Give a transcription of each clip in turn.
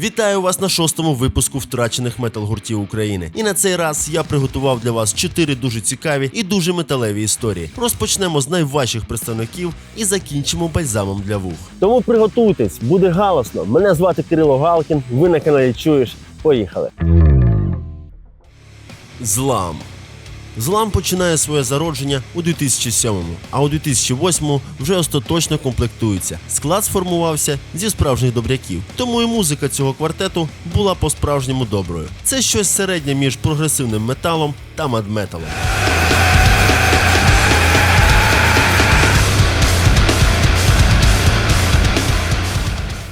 Вітаю вас на шостому випуску втрачених метал-гуртів України. І на цей раз я приготував для вас чотири дуже цікаві і дуже металеві історії. Розпочнемо з найважчих представників і закінчимо бальзамом для вух. Тому приготуйтесь, буде галосно. Мене звати Кирило Галкін. Ви на каналі Чуєш. Поїхали. Злам. Злам починає своє зародження у 2007-му, а у 2008-му вже остаточно комплектується. Склад сформувався зі справжніх добряків. Тому і музика цього квартету була по-справжньому доброю. Це щось середнє між прогресивним металом та мадметалом.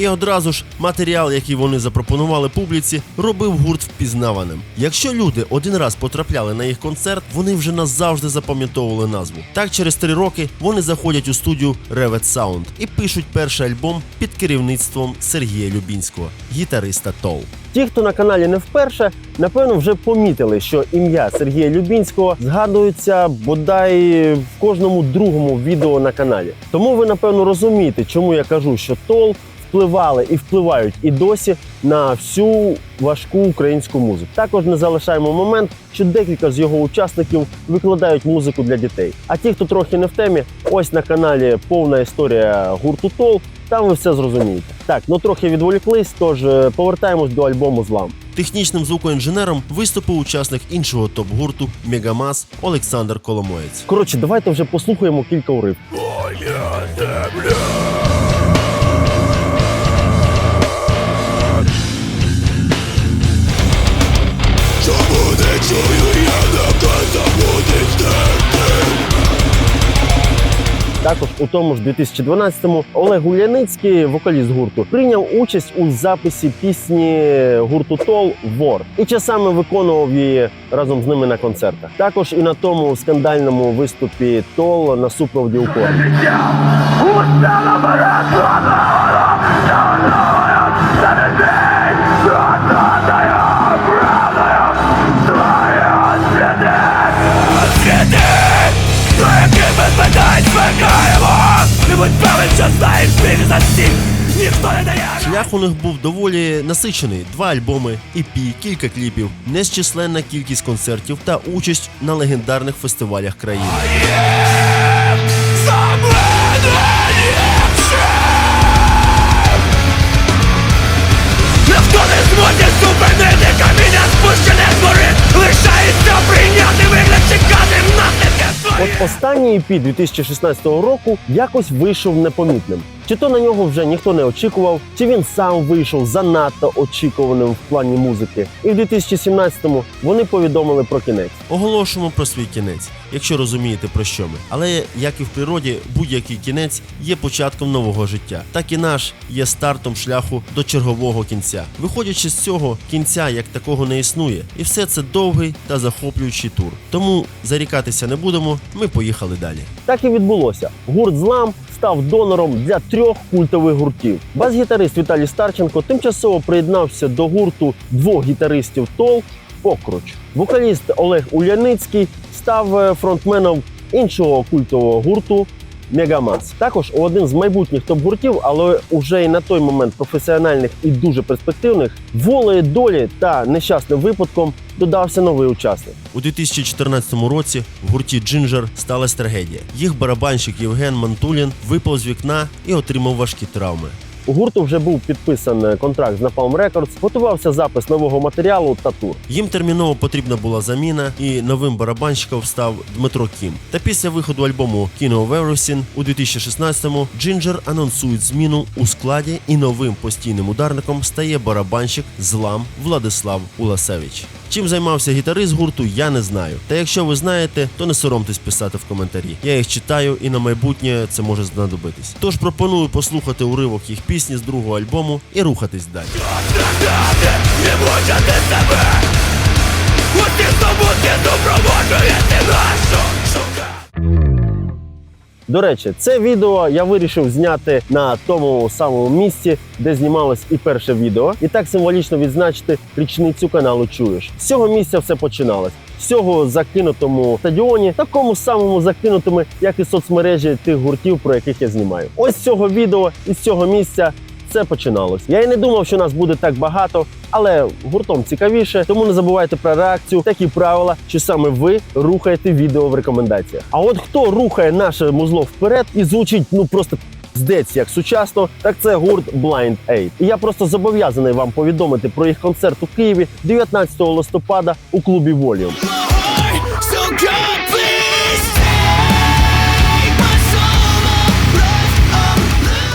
І одразу ж матеріал, який вони запропонували публіці, робив гурт впізнаваним. Якщо люди один раз потрапляли на їх концерт, вони вже назавжди запам'ятовували назву. Так, через три роки вони заходять у студію Revet Sound і пишуть перший альбом під керівництвом Сергія Любінського, гітариста Тол. Ті, хто на каналі не вперше, напевно, вже помітили, що ім'я Сергія Любінського згадується бодай в кожному другому відео на каналі. Тому ви напевно розумієте, чому я кажу, що тол впливали і впливають і досі на всю важку українську музику. Також не залишаємо момент, що декілька з його учасників викладають музику для дітей. А ті, хто трохи не в темі, ось на каналі повна історія гурту Тол. Там ви все зрозумієте. Так, ну трохи відволіклись, тож е, повертаємось до альбому Злам. Технічним звукоінженером виступив учасник іншого топ-гурту Мегамас Олександр Коломоєць. Коротше, давайте вже послухаємо кілька урив. Чому Також у тому ж 2012-му Олег Гуляницький, вокаліст гурту, прийняв участь у записі пісні гурту Тол Вор і часами виконував її разом з ними на концертах. Також і на тому скандальному виступі Тол на супроводі укор. Хто знаєш за всіх Ніхто не дає Шлях у них був доволі насичений: два альбоми, EP, кілька кліпів, незчисленна кількість концертів та участь на легендарних фестивалях країни. За мене ліпше Ніхто не зможе зупинити каміння спущене гори Лишається прийняти вигляд чекати наслідки От останній EP 2016 року якось вийшов непомітним. Чи то на нього вже ніхто не очікував, чи він сам вийшов занадто очікуваним в плані музики. І в 2017-му вони повідомили про кінець. Оголошуємо про свій кінець, якщо розумієте про що ми. Але як і в природі, будь-який кінець є початком нового життя. Так і наш є стартом шляху до чергового кінця. Виходячи з цього, кінця як такого не існує, і все це довгий та захоплюючий тур. Тому зарікатися не будемо. Ми поїхали далі. Так і відбулося. Гурт Злам став донором для трьох культових гуртів. Бас-гітарист Віталій Старченко тимчасово приєднався до гурту двох гітаристів Тол Покруч. Вокаліст Олег Уляницький став е, фронтменом іншого культового гурту. Мегамас також у один з майбутніх топ-гуртів, але уже і на той момент професіональних і дуже перспективних, волею долі та нещасним випадком додався новий учасник. У 2014 році в гурті Джинджер сталася трагедія. Їх барабанщик Євген Мантулін випав з вікна і отримав важкі травми. У гурту вже був підписан контракт з Napalm Records, готувався запис нового матеріалу та тур. Їм терміново потрібна була заміна, і новим барабанщиком став Дмитро Кім. Та після виходу альбому King of Everything у 2016-му Джинджер анонсують зміну у складі, і новим постійним ударником стає барабанщик Злам Владислав Уласевич. Чим займався гітарист гурту, я не знаю. Та якщо ви знаєте, то не соромтесь писати в коментарі. Я їх читаю і на майбутнє це може знадобитись. Тож пропоную послухати уривок їх пісні з другого альбому і рухатись далі. Не себе Усі здобутки супроводжує ти нашу До речі, це відео я вирішив зняти на тому самому місці, де знімалось і перше відео, і так символічно відзначити річницю каналу Чуєш. З цього місця все починалось. З цього закинутому стадіоні, такому самому закинутому, як і соцмережі тих гуртів, про яких я знімаю. Ось цього відео і з цього місця це починалось. Я і не думав, що нас буде так багато, але гуртом цікавіше. Тому не забувайте про реакцію, такі правила, що саме ви рухаєте відео в рекомендаціях. А от хто рухає наше музло вперед і звучить ну просто. Здець як сучасно, так це гурт Blind Aid. І я просто зобов'язаний вам повідомити про їх концерт у Києві 19 листопада у клубі Volume.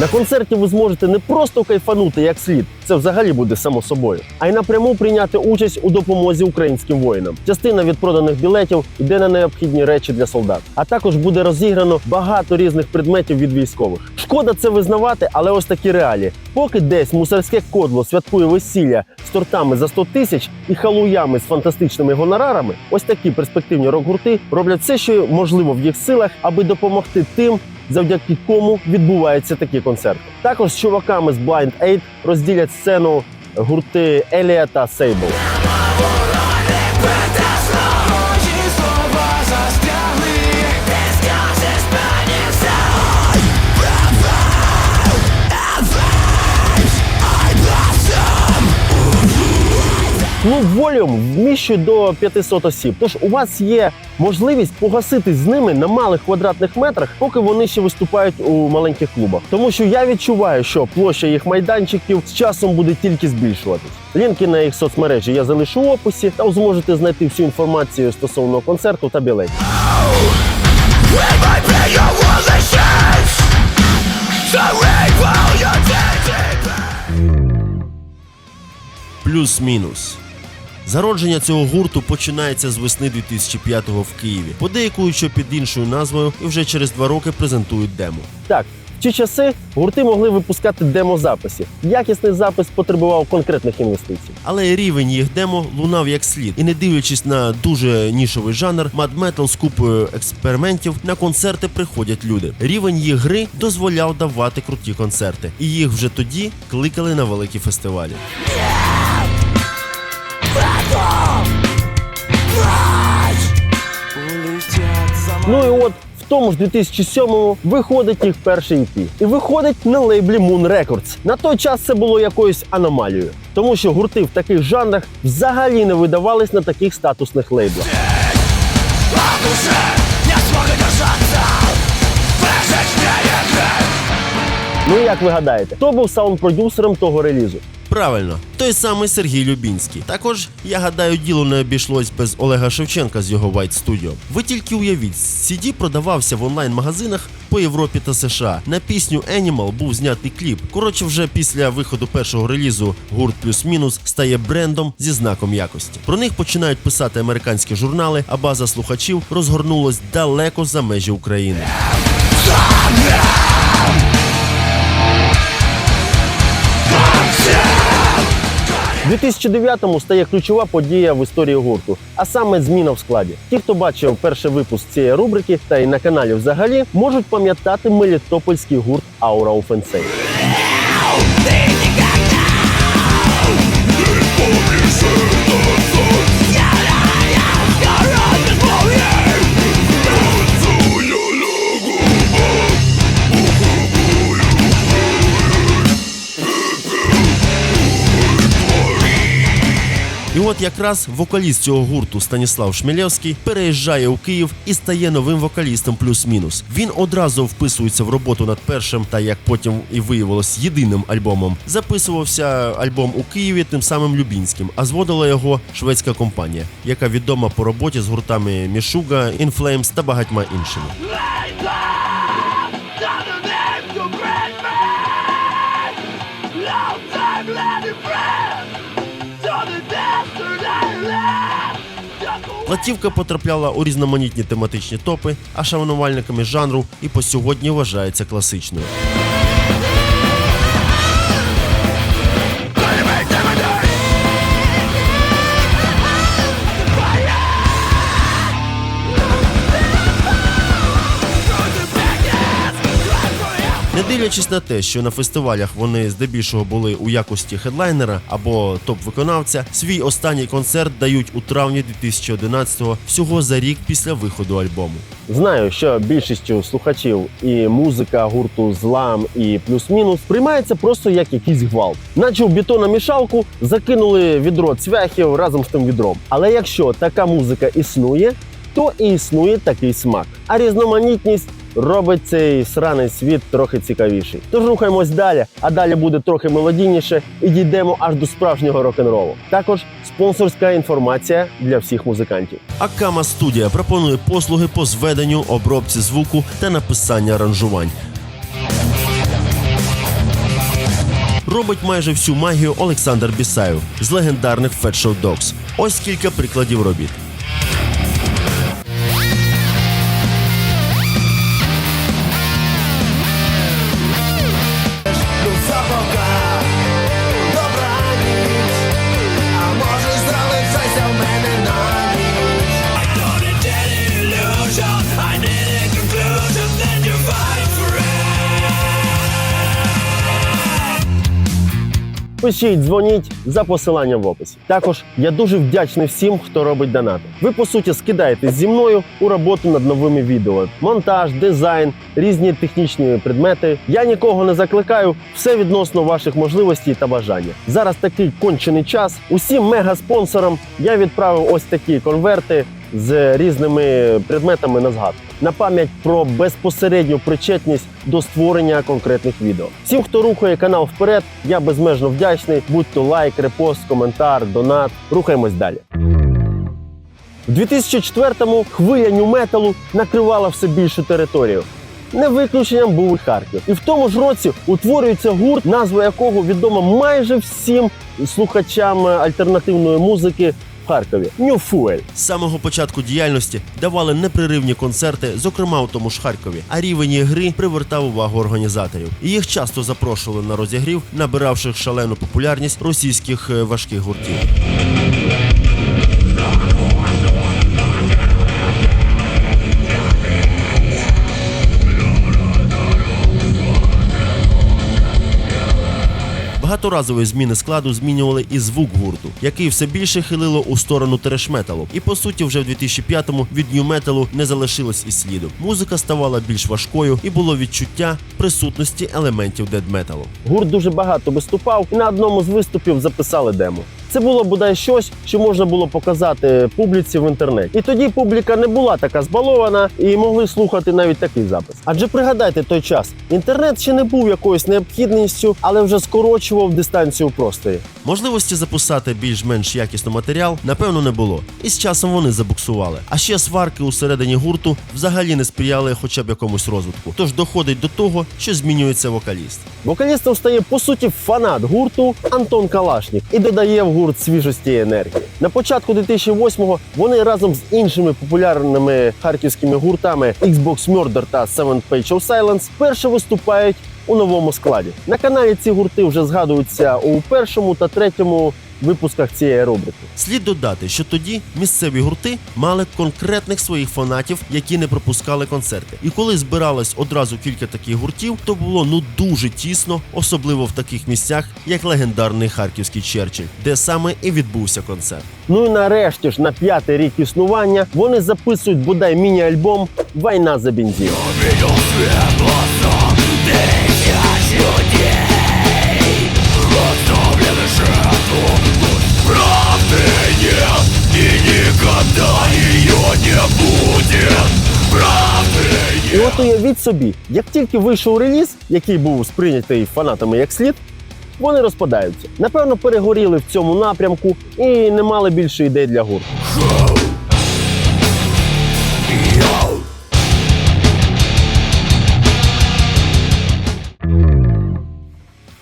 На концерті ви зможете не просто кайфанути як слід, це взагалі буде само собою, а й напряму прийняти участь у допомозі українським воїнам. Частина від проданих білетів йде на необхідні речі для солдат. А також буде розіграно багато різних предметів від військових. Шкода це визнавати, але ось такі реалії. Поки десь мусорське кодло святкує весілля з тортами за 100 тисяч і халуями з фантастичними гонорарами, ось такі перспективні рок-гурти роблять все, що можливо в їх силах, аби допомогти тим, завдяки кому відбуваються такі концерти. Також з чуваками з Blind Aid розділять сцену гурти Елія та Сейбл. Клуб Volume вміщує до 500 осіб. Тож у вас є можливість погасити з ними на малих квадратних метрах, поки вони ще виступають у маленьких клубах. Тому що я відчуваю, що площа їх майданчиків з часом буде тільки збільшуватись. Лінки на їх соцмережі я залишу в описі, та зможете знайти всю інформацію стосовно концерту та білетів. Плюс-мінус. Зародження цього гурту починається з весни 2005-го в Києві. Подейкують, що під іншою назвою і вже через два роки презентують демо. Так, в ті часи гурти могли випускати демозаписи. Якісний запис потребував конкретних інвестицій. Але рівень їх демо лунав як слід, і не дивлячись на дуже нішовий жанр, мад-метал з купою експериментів, на концерти приходять люди. Рівень їх гри дозволяв давати круті концерти, і їх вже тоді кликали на великі фестивалі. Ну і от в тому ж 2007-му виходить їх перший EP. І виходить на лейблі Moon Records. На той час це було якоюсь аномалією, тому що гурти в таких жанрах взагалі не видавались на таких статусних лейблах. Ну як ви гадаєте, хто був саунд-продюсером того релізу? Правильно, той самий Сергій Любінський. Також я гадаю, діло не обійшлось без Олега Шевченка з його White Studio. Ви тільки уявіть, CD продавався в онлайн-магазинах по Європі та США. На пісню Animal був знятий кліп. Коротше, вже після виходу першого релізу гурт плюс-мінус стає брендом зі знаком якості. Про них починають писати американські журнали, а база слухачів розгорнулась далеко за межі України. 2009-му стає ключова подія в історії гурту, а саме зміна в складі. Ті, хто бачив перший випуск цієї рубрики, та й на каналі взагалі, можуть пам'ятати мелітопольський гурт Аура of от якраз вокаліст цього гурту Станіслав Шмілєвський переїжджає у Київ і стає новим вокалістом плюс-мінус. Він одразу вписується в роботу над першим, та як потім і виявилось, єдиним альбомом. Записувався альбом у Києві тим самим Любінським, а зводила його шведська компанія, яка відома по роботі з гуртами Мішуга, Інфлеймс та багатьма іншими. Платівка потрапляла у різноманітні тематичні топи, а шанувальниками жанру і по сьогодні вважається класичною. Не дивлячись на те, що на фестивалях вони здебільшого були у якості хедлайнера або топ-виконавця, свій останній концерт дають у травні 2011-го, всього за рік після виходу альбому. Знаю, що більшістю слухачів і музика гурту злам і плюс-мінус приймається просто як якийсь гвалт. Наче в бетономішалку закинули відро цвяхів разом з тим відром. Але якщо така музика існує, то і існує такий смак. А різноманітність робить цей сраний світ трохи цікавіший. Тож рухаємось далі, а далі буде трохи мелодійніше і дійдемо аж до справжнього рок-н-ролу. Також спонсорська інформація для всіх музикантів. Акама студія пропонує послуги по зведенню, обробці звуку та написання аранжувань. Робить майже всю магію Олександр Бісаєв з легендарних Fat Show Dogs. Ось кілька прикладів робіт. Пишіть, дзвоніть за посиланням в описі. Також я дуже вдячний всім, хто робить донати. Ви по суті скидаєтесь зі мною у роботу над новими відео: монтаж, дизайн, різні технічні предмети. Я нікого не закликаю, все відносно ваших можливостей та бажання. Зараз такий кончений час. Усім мега-спонсорам я відправив ось такі конверти з різними предметами на згадку. На пам'ять про безпосередню причетність до створення конкретних відео. Всім, хто рухає канал вперед, я безмежно вдячний. Будь то лайк, репост, коментар, донат. Рухаємось далі. У 2004-му хвиля нью-металу накривала все більшу територію. Не виключенням був і Харків. І в тому ж році утворюється гурт, назва якого відома майже всім слухачам альтернативної музики в Харкові. Fuel. З самого початку діяльності давали непреривні концерти, зокрема у тому ж Харкові. А рівень гри привертав увагу організаторів. Їх часто запрошували на розігрів, набиравши шалену популярність російських е, важких гуртів. Багаторазові зміни складу змінювали і звук гурту, який все більше хилило у сторону терешметалу. І по суті, вже в 2005-му від нью-металу не залишилось і сліду. Музика ставала більш важкою і було відчуття присутності елементів дедметалу. Гурт дуже багато виступав і на одному з виступів записали демо. Це було бодай щось, що можна було показати публіці в інтернеті. І тоді публіка не була така збалована і могли слухати навіть такий запис. Адже пригадайте той час, інтернет ще не був якоюсь необхідністю, але вже скорочував дистанцію просторі. Можливості записати більш-менш якісно матеріал, напевно, не було. І з часом вони забуксували. А ще сварки усередині гурту взагалі не сприяли хоча б якомусь розвитку. Тож доходить до того, що змінюється вокаліст. Вокалістом стає по суті фанат гурту Антон Калашнік і додає в гурт свіжості і енергії. На початку 2008-го вони разом з іншими популярними харківськими гуртами Xbox Murder та Seven Page of Silence вперше виступають у новому складі. На каналі ці гурти вже згадуються у першому та третьому випусках цієї рубрики. Слід додати, що тоді місцеві гурти мали конкретних своїх фанатів, які не пропускали концерти. І коли збиралось одразу кілька таких гуртів, то було ну дуже тісно, особливо в таких місцях, як легендарний харківський Черчилль, де саме і відбувся концерт. Ну і нарешті ж на п'ятий рік існування вони записують бодай міні-альбом Війна за бензин. Жертву Правды нет и никогда ее не будет І от уявіть собі, як тільки вийшов реліз, який був сприйнятий фанатами як слід, вони розпадаються. Напевно, перегоріли в цьому напрямку і не мали більше ідей для гурту.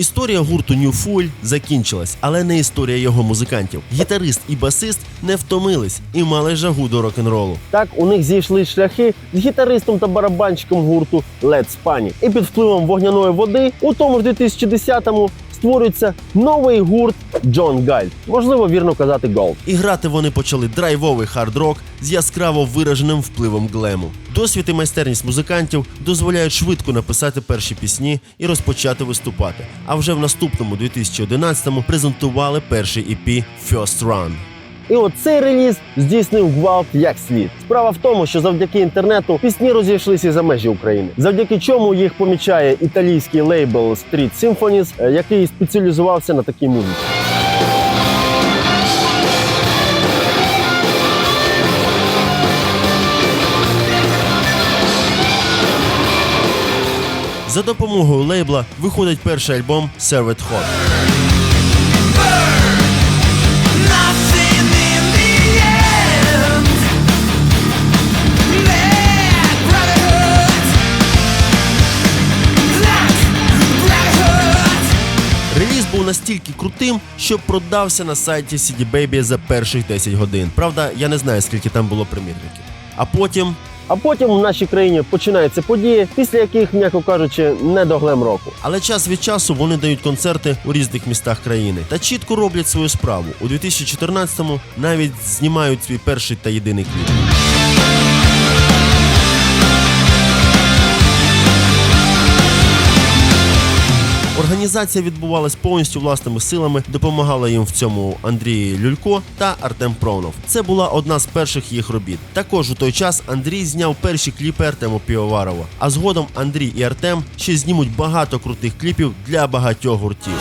Історія гурту New Fuel закінчилась, але не історія його музикантів. Гітарист і басист не втомились і мали жагу до рок-н-ролу. Так у них зійшли шляхи з гітаристом та барабанщиком гурту Let's Panic. І під впливом вогняної води у тому ж 2010-му створюється новий гурт Джон Гальд. Можливо, вірно казати Голд. І грати вони почали драйвовий хард-рок з яскраво вираженим впливом глему. Досвід і майстерність музикантів дозволяють швидко написати перші пісні і розпочати виступати. А вже в наступному 2011-му презентували перший EP First Run. І от цей реліз здійснив гвалт як слід. Справа в тому, що завдяки інтернету пісні розійшлися за межі України, завдяки чому їх помічає італійський лейбл Street Symphonies, е, який спеціалізувався на такій музиці. За допомогою лейбла виходить перший альбом Serve It Hot. Настільки крутим, що продався на сайті CD Baby за перших 10 годин. Правда, я не знаю, скільки там було примірників. А потім А потім в нашій країні починаються події, після яких, м'яко кажучи, не до глем року. Але час від часу вони дають концерти у різних містах країни та чітко роблять свою справу. У 2014-му навіть знімають свій перший та єдиний кліп. Організація відбувалась повністю власними силами, допомагали їм в цьому Андрій Люлько та Артем Пронов. Це була одна з перших їх робіт. Також у той час Андрій зняв перші кліпи Артему Півоварова. А згодом Андрій і Артем ще знімуть багато крутих кліпів для багатьох гуртів.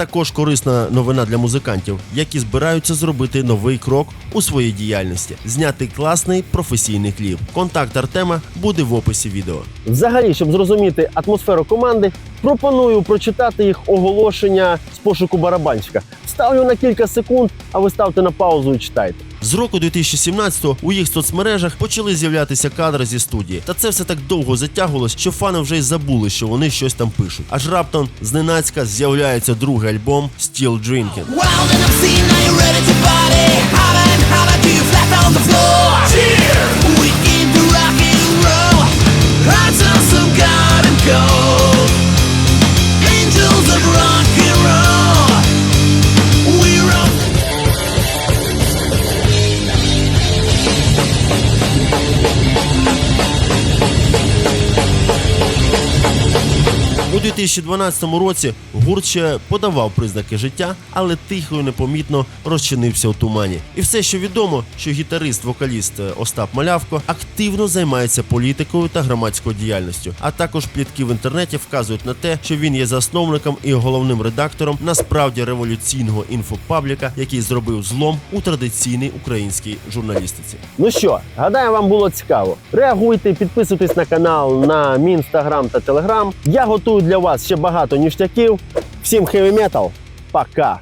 Також корисна новина для музикантів, які збираються зробити новий крок у своїй діяльності, зняти класний професійний кліп. Контакт Артема буде в описі відео. Взагалі, щоб зрозуміти атмосферу команди, пропоную прочитати їх оголошення з пошуку барабанщика. Ставлю на кілька секунд, а ви ставте на паузу і читайте. З року 2017-го у їх соцмережах почали з'являтися кадри зі студії. Та це все так довго затягувалось, що фани вже й забули, що вони щось там пишуть. Аж раптом зненацька з'являється другий альбом Still Drinking. Holler У 2012 році гурт ще подавав признаки життя, але тихо і непомітно розчинився у тумані. І все, що відомо, що гітарист-вокаліст Остап Малявко активно займається політикою та громадською діяльністю. А також плітки в інтернеті вказують на те, що він є засновником і головним редактором насправді революційного інфопабліка, який зробив злом у традиційній українській журналістиці. Ну що, гадаю, вам було цікаво. Реагуйте, підписуйтесь на канал, на мій інстаграм та телеграм. Я готую для вас ще багато ніштяків. Всім хеві метал. Пока!